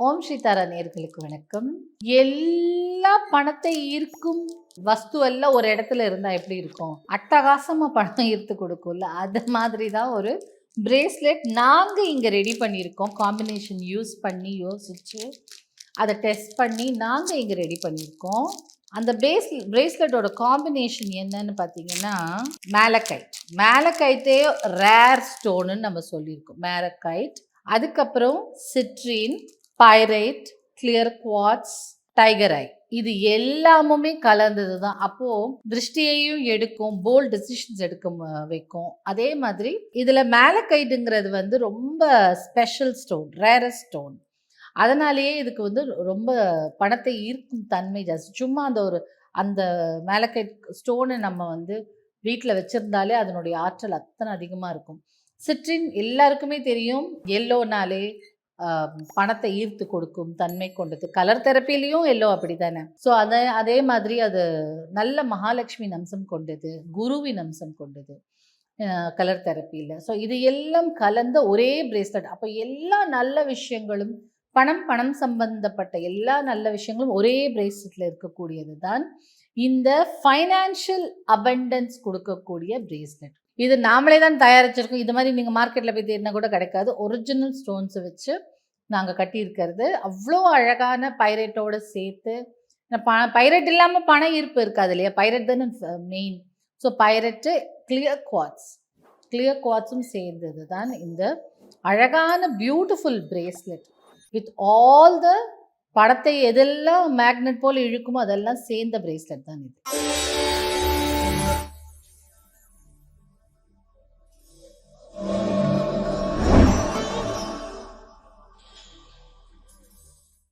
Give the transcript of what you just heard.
ஓம் ஸ்ரீதாரா நேர்களுக்கு வணக்கம். எல்லா பணத்தை ஈர்க்கும் வஸ்து எல்லாம் ஒரு இடத்துல இருந்தால் எப்படி இருக்கும்? அட்டகாசமாக பணம் ஈர்த்து கொடுக்கும்ல அது மாதிரி தான் ஒரு பிரேஸ்லெட் நாங்கள் இங்கே ரெடி பண்ணியிருக்கோம். காம்பினேஷன் யூஸ் பண்ணி யோசிச்சு அதை டெஸ்ட் பண்ணி நாங்கள் இங்கே ரெடி பண்ணியிருக்கோம். அந்த பிரேஸ் பிரேஸ்லெட்டோட காம்பினேஷன் என்னன்னு பார்த்தீங்கன்னா மேலக்கைட் மேலக்கைட்டே ரேர் ஸ்டோனுன்னு நம்ம சொல்லியிருக்கோம். மேலக்கைட் அதுக்கப்புறம் citrine pyrite clear quartz tiger eye இது எல்லாமுமே கலந்தது தான் அப்போ திருஷ்டியையும் எடுக்கும் போல்ட் டெசிஷன்ஸ் எடுக்க வைக்கும். அதே மாதிரி இதுல மேலக்கைட்டுங்கிறது வந்து ரொம்ப ஸ்பெஷல் ஸ்டோன் ரேரஸ்ட் ஸ்டோன் அதனாலேயே இதுக்கு வந்து ரொம்ப பணத்தை ஈர்க்கும் தன்மை ஜாஸ்தி. சும்மா அந்த ஒரு அந்த மேலக்கைட் ஸ்டோனை நம்ம வந்து வீட்டில் வச்சுருந்தாலே அதனுடைய ஆற்றல் அத்தனை அதிகமாக இருக்கும். சிட்ரின் எல்லாருக்குமே தெரியும். எல்லோனாலே பணத்தை ஈர்த்து கொடுக்கும் தன்மை கொண்டது. கலர் தெரப்பிலையும் எல்லோ அப்படி தானே ஸோ அதை அதே மாதிரி அது நல்ல மகாலட்சுமி அம்சம் கொண்டது குருவின் அம்சம் கொண்டது கலர் தெரப்பியில் ஸோ இது எல்லாம் கலந்த ஒரே பிரேஸ்லெட் அப்போ எல்லா நல்ல விஷயங்களும் பணம் பணம் சம்பந்தப்பட்ட எல்லா நல்ல விஷயங்களும் ஒரே பிரேஸ்லெட்டில் இருக்கக்கூடியது தான் இந்த ஃபைனான்ஷியல் அபண்டன்ஸ் கொடுக்கக்கூடிய பிரேஸ்லெட் இது நாமளே தான் தயாரிச்சிருக்கோம். இது மாதிரி நீங்கள் மார்க்கெட்டில் போய் தேடினா கூட கிடைக்காது. ஒரிஜினல் ஸ்டோன்ஸை வச்சு நாங்கள் கட்டியிருக்கிறது. அவ்வளோ அழகான பைரேட்டோடு சேர்த்து ப பைரட் இல்லாமல் பண ஈர்ப்பு இருக்காது இல்லையா? பைரட் தானே main so pyrite clear quartz clear குவாட்ஸும் சேர்ந்தது தான் இந்த அழகான beautiful bracelet with all the படத்தை எதெல்லாம் மேக்னெட் போல் இழுக்குமோ அதெல்லாம் சேர்ந்த பிரேஸ்லெட் தான் இது.